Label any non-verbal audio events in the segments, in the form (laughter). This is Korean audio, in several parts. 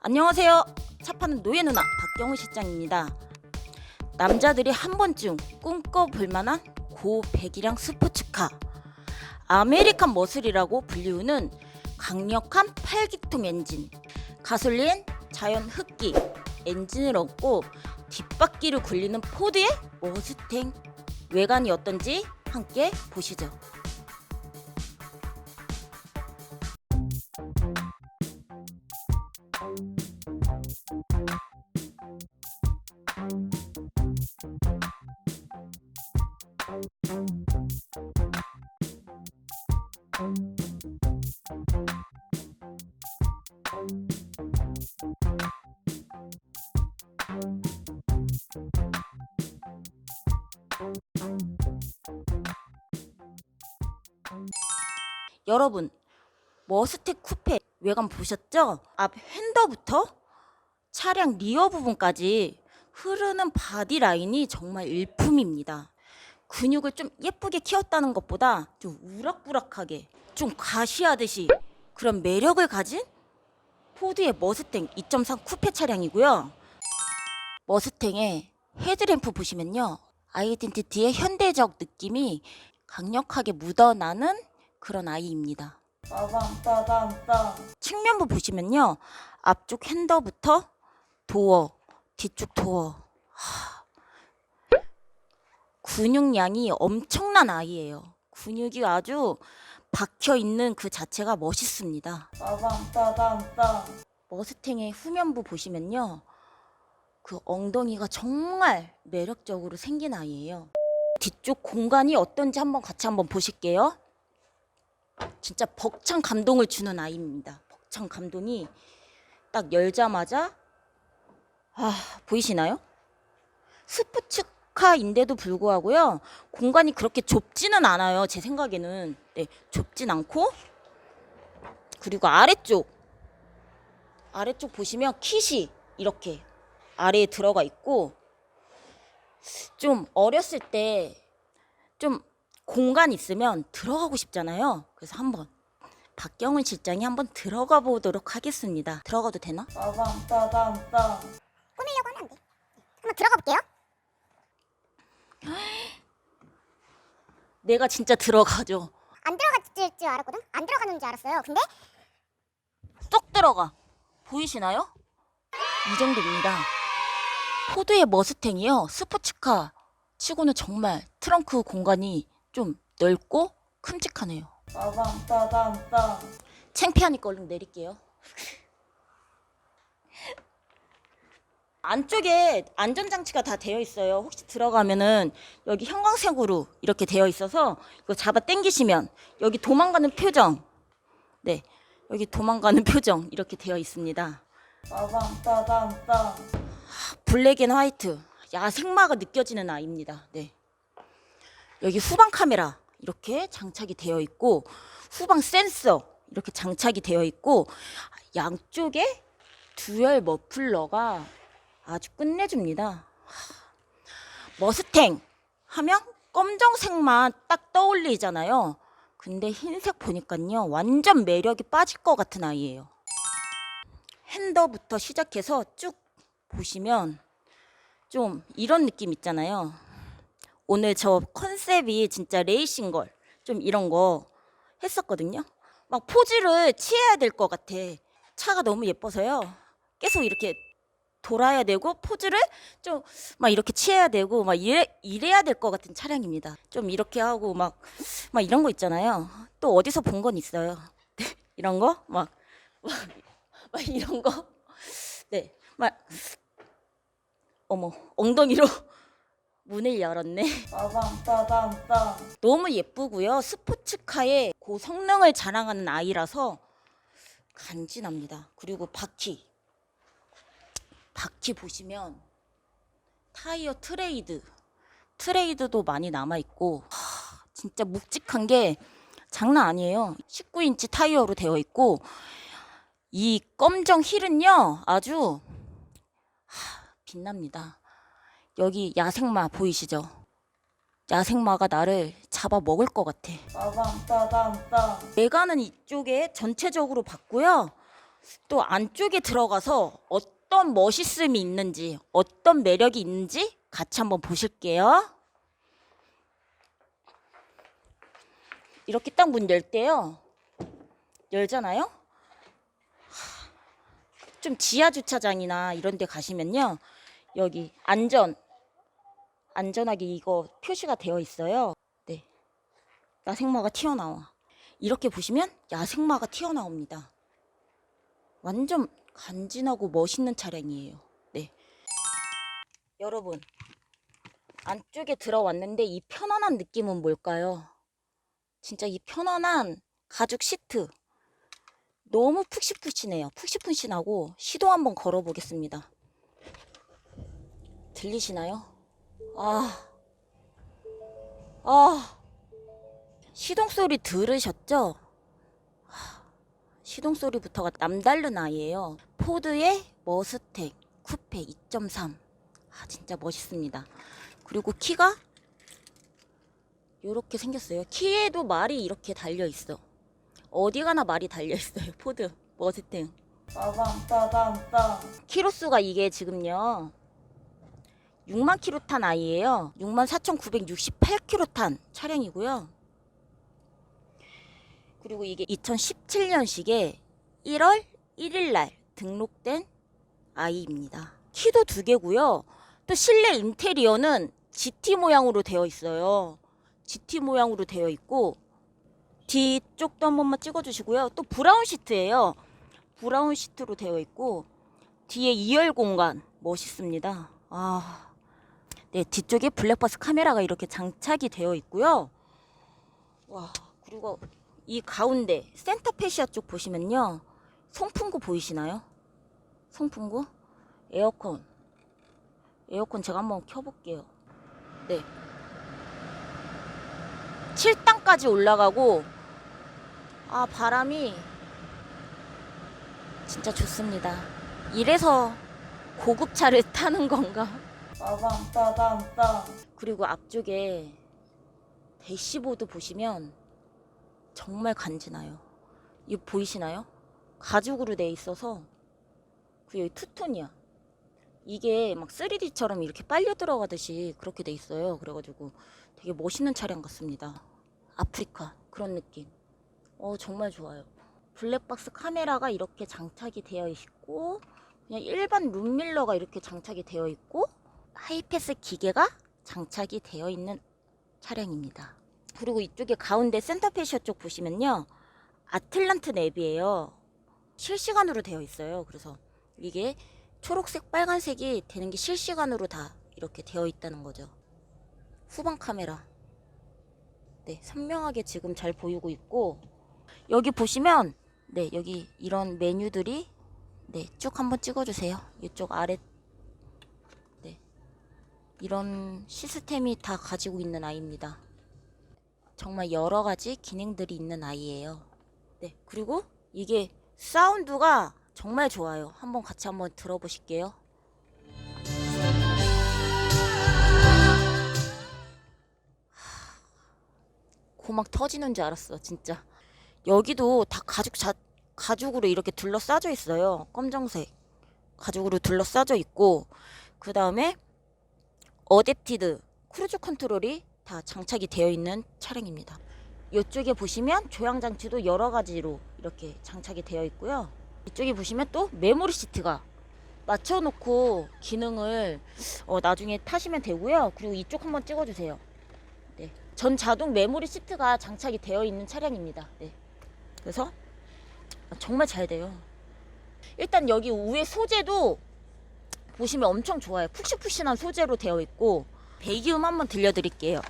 안녕하세요. 차 파는 노예 누나 박경우 실장입니다. 남자들이 한 번쯤 꿈꿔볼 만한 고배기량 스포츠카 아메리칸 머슬이라고 불리우는 강력한 8기통 엔진 가솔린, 자연 흡기 엔진을 얻고 뒷바퀴를 굴리는 포드의 머스탱 외관이 어떤지 함께 보시죠. 여러분 머스텍 쿠페 외관 보셨죠? 앞 핸더부터 차량 리어 부분까지 흐르는 바디 라인이 정말 일품입니다. 근육을 좀 예쁘게 키웠다는 것보다 좀 우락부락하게 좀 과시하듯이 그런 매력을 가진 포드의 머스탱 2.3 쿠페 차량이고요. 머스탱의 헤드램프 보시면요. 아이덴티티의 현대적 느낌이 강력하게 묻어나는 그런 아이입니다. 측면부 보시면요. 앞쪽 핸더부터 도어, 뒤쪽 도어. 하, 근육량이 엄청난 아이예요. 근육이 아주 박혀 있는 그 자체가 멋있습니다. 머스탱의 후면부 보시면요. 그 엉덩이가 정말 매력적으로 생긴 아이예요. 뒤쪽 공간이 어떤지 한번 같이 한번 보실게요. 진짜 벅찬 감동을 주는 아이입니다. 벅찬 감동이 딱 열자마자 아 보이시나요? 스포츠카인데도 불구하고요 공간이 그렇게 좁지는 않아요. 제 생각에는 네 좁진 않고 그리고 아래쪽 아래쪽 보시면 킷이 이렇게 아래에 들어가 있고 좀 어렸을 때 좀 공간 있으면 들어가고 싶잖아요. 그래서 한번 박경훈 실장이 한번 들어가 보도록 하겠습니다. 들어가도 되나? 꾸미려고 하면 안 돼. 한번 들어가 볼게요. (gasps) 내가 진짜 들어가죠. 안 들어갈 줄 알았거든. 안 들어가는 줄 알았어요. 근데 쏙 들어가. 보이시나요? 이 정도입니다. 포드의 머스탱이요. 스포츠카 치고는 정말 트렁크 공간이 좀 넓고 큼직하네요. 창피하니까 얼른 내릴게요. 안쪽에 안전장치가 다 되어 있어요. 혹시 들어가면은 여기 형광색으로 이렇게 되어 있어서 이거 잡아 당기시면 여기 도망가는 표정. 네. 여기 도망가는 (laughs) 표정 이렇게 되어 있습니다. 블랙 앤 화이트. 야 생마가 느껴지는 아이입니다. 네. 여기 후방 카메라 이렇게 장착이 되어 있고 후방 센서 이렇게 장착이 되어 있고 양쪽에 듀얼 머플러가 아주 끝내줍니다. 하, 머스탱 하면 검정색만 딱 떠올리잖아요. 근데 흰색 보니까요 완전 매력이 빠질 것 같은 아이예요. 핸더부터 시작해서 쭉 보시면 좀 이런 느낌 있잖아요. 오늘 저 컨셉이 진짜 레이싱 걸 좀 이런 거 했었거든요. 막 포즈를 취해야 될 것 같아. 차가 너무 예뻐서요. 계속 이렇게 돌아야 되고 포즈를 좀 막 이렇게 취해야 되고 막 이래, 이래야 될 것 같은 차량입니다. 좀 이렇게 하고 막 막 이런 거 있잖아요. 또 어디서 본 건 있어요. 이런 거? 막, 막, 막 이런 거? 네. 막 어머 엉덩이로 (laughs) 문을 열었네. 너무 예쁘고요. 스포츠카의 그 성능을 자랑하는 아이라서 간지납니다. 그리고 바퀴. 바퀴 보시면 타이어 트레이드. 트레이드도 많이 남아 있고, 하, 진짜 묵직한 게 장난 아니에요. 19인치 타이어로 되어 있고, 이 검정 힐은요, 아주 하, 빛납니다. 여기 야생마 보이시죠? 야생마가 나를 잡아 먹을 것 같아. 외관은 이쪽에 전체적으로 봤고요. 또 안쪽에 들어가서 어 떤 멋있음이 있는지, 어떤 매력이 있는지 같이 한번 보실게요. 이렇게 딱 문 열 때요. 열잖아요. 하, 좀 지하 주차장이나 이런 데 가시면요. 여기 안전 안전하게 이거 표시가 되어 있어요. 네. 야생마가 튀어나와. 이렇게 보시면 야생마가 튀어나옵니다. 완전 간지나고 멋있는 차량이에요. 네. 여러분, 안쪽에 들어왔는데 이 편안한 느낌은 뭘까요? 진짜 이 편안한 가죽 시트. 너무 푹신푹신해요. 푹신푹신하고 시동 한번 걸어보겠습니다. 들리시나요? 아, 아, 시동 소리 들으셨죠? 하, 시동 소리부터가 남다른 아이예요. 포드의 머스텍 쿠페 2.3. 아, 진짜 멋있습니다. 그리고 키가 이렇게 생겼어요. 키에도 말이 이렇게 달려 있어. 어디 가나 말이 달려 있어요. 포드 머스텍. 빠밤 빠밤 빰. 키로수가 이게 지금요. 6만 킬로 탄 아이예요. 6만 4,968킬로 탄 차량이고요. 그리고 이게 2017년식에 1월 1일 날 등록된 아이입니다. 키도 두 개고요. 또 실내 인테리어는 GT 모양으로 되어 있어요. GT 모양으로 되어 있고 뒤쪽도 한 번만 찍어 주시고요. 또 브라운 시트예요. 브라운 시트로 되어 있고 뒤에 2열 공간 멋있습니다. 아, 네 뒤쪽에 블랙박스 카메라가 이렇게 장착이 되어 있고요. 와 그리고 이 가운데 센터 페시아 쪽 보시면요, 송풍구 보이시나요? 송풍구 에어컨 에어컨 제가 한번 켜볼게요. 네. 7단까지 올라가고 아 바람이 진짜 좋습니다. 이래서 고급차를 (laughs) 타는 건가? 빠밤 빠밤 빰. 그리고 앞쪽에 대시보드 보시면 정말 간지나요. 이거 보이시나요? 가죽으로 돼 있어서 그 여기 투톤이야. 이게 막 3D처럼 이렇게 빨려 들어가듯이 그렇게 돼 있어요. 그래가지고 되게 멋있는 차량 같습니다. 아프리카 그런 느낌. 어 정말 좋아요. 블랙박스 카메라가 이렇게 장착이 되어 있고 그냥 일반 룸밀러가 이렇게 장착이 되어 있고 하이패스 기계가 장착이 되어 있는 차량입니다. 그리고 이쪽에 가운데 센터페시아 쪽 보시면요. 아틀란트 랩이에요. 실시간으로 되어 있어요. 그래서 이게 초록색, 빨간색이 되는 게 실시간으로 다 이렇게 되어 있다는 거죠. 후방 카메라. 네, 선명하게 지금 잘 보이고 있고 여기 보시면 네, 여기 이런 메뉴들이 네, 쭉 한번 찍어 주세요. 이쪽 아래 네. 이런 시스템이 다 가지고 있는 아이입니다. 정말 여러 가지 기능들이 있는 아이예요. 네. 그리고 이게 사운드가 정말 좋아요. 한번 같이 한번 들어보실게요. 고막 터지는 줄 알았어, 진짜. 여기도 다 가죽 자, 가죽으로 이렇게 둘러싸져 있어요. 검정색. 가죽으로 둘러싸져 있고, 그 다음에 어댑티드 크루즈 컨트롤이 다 장착이 되어 있는 차량입니다. 이쪽에 보시면 조향 장치도 여러 가지로 이렇게 장착이 되어 있고요. 이쪽에 보시면 또 메모리 시트가 맞춰놓고 기능을 어, 나중에 타시면 되고요. 그리고 이쪽 한번 찍어주세요. 네, 전 자동 메모리 시트가 장착이 되어 있는 차량입니다. 네, 그래서 정말 잘 돼요. 일단 여기 위에 소재도 보시면 엄청 좋아요. 푹신푹신한 소재로 되어 있고 배기음 한번 들려드릴게요.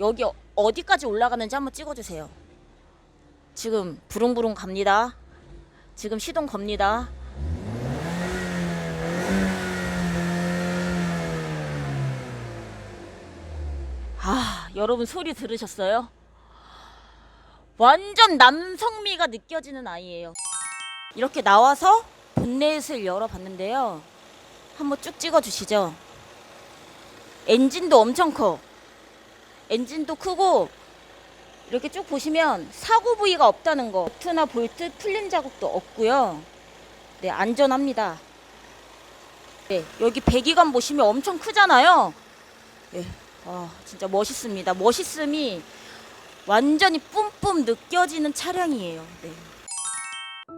여기 어- 어디까지 올라가는지 한번 찍어주세요. 지금 부릉부릉 갑니다. 지금 시동 겁니다. 아, 여러분 소리 들으셨어요? 완전 남성미가 느껴지는 아이예요. 이렇게 나와서 본넷을 열어봤는데요. 한번 쭉 찍어주시죠. 엔진도 엄청 커. 엔진도 크고 이렇게 쭉 보시면 사고 부위가 없다는 거. 볼트나 볼트 풀린 자국도 없고요. 네, 안전합니다. 네, 여기 배기관 보시면 엄청 크잖아요. 네, 아, 진짜 멋있습니다. 멋있음이 완전히 뿜뿜 느껴지는 차량이에요. 네.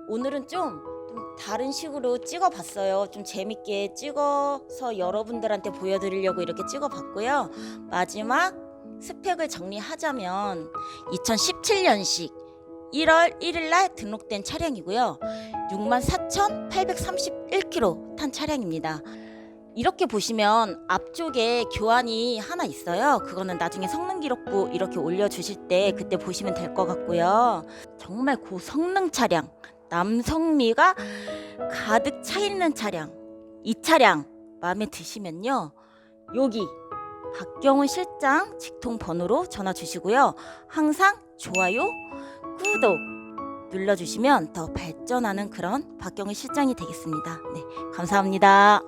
오늘은 좀, 좀 다른 식으로 찍어봤어요. 좀 재밌게 찍어서 여러분들한테 보여드리려고 이렇게 찍어봤고요. 마지막 스펙을 정리하자면 2017년식 1월 1일 날 등록된 차량이고요. 64,831km 탄 차량입니다. 이렇게 보시면 앞쪽에 교환이 하나 있어요. 그거는 나중에 성능 기록부 이렇게 올려주실 때 그때 보시면 될 것 같고요. 정말 고성능 차량, 남성미가 가득 차 있는 차량. 이 차량 마음에 드시면요. 여기 박경훈 실장 직통 번호로 전화 주시고요. 항상 좋아요, 구독 눌러주시면 더 발전하는 그런 박경훈 실장이 되겠습니다. 네, 감사합니다.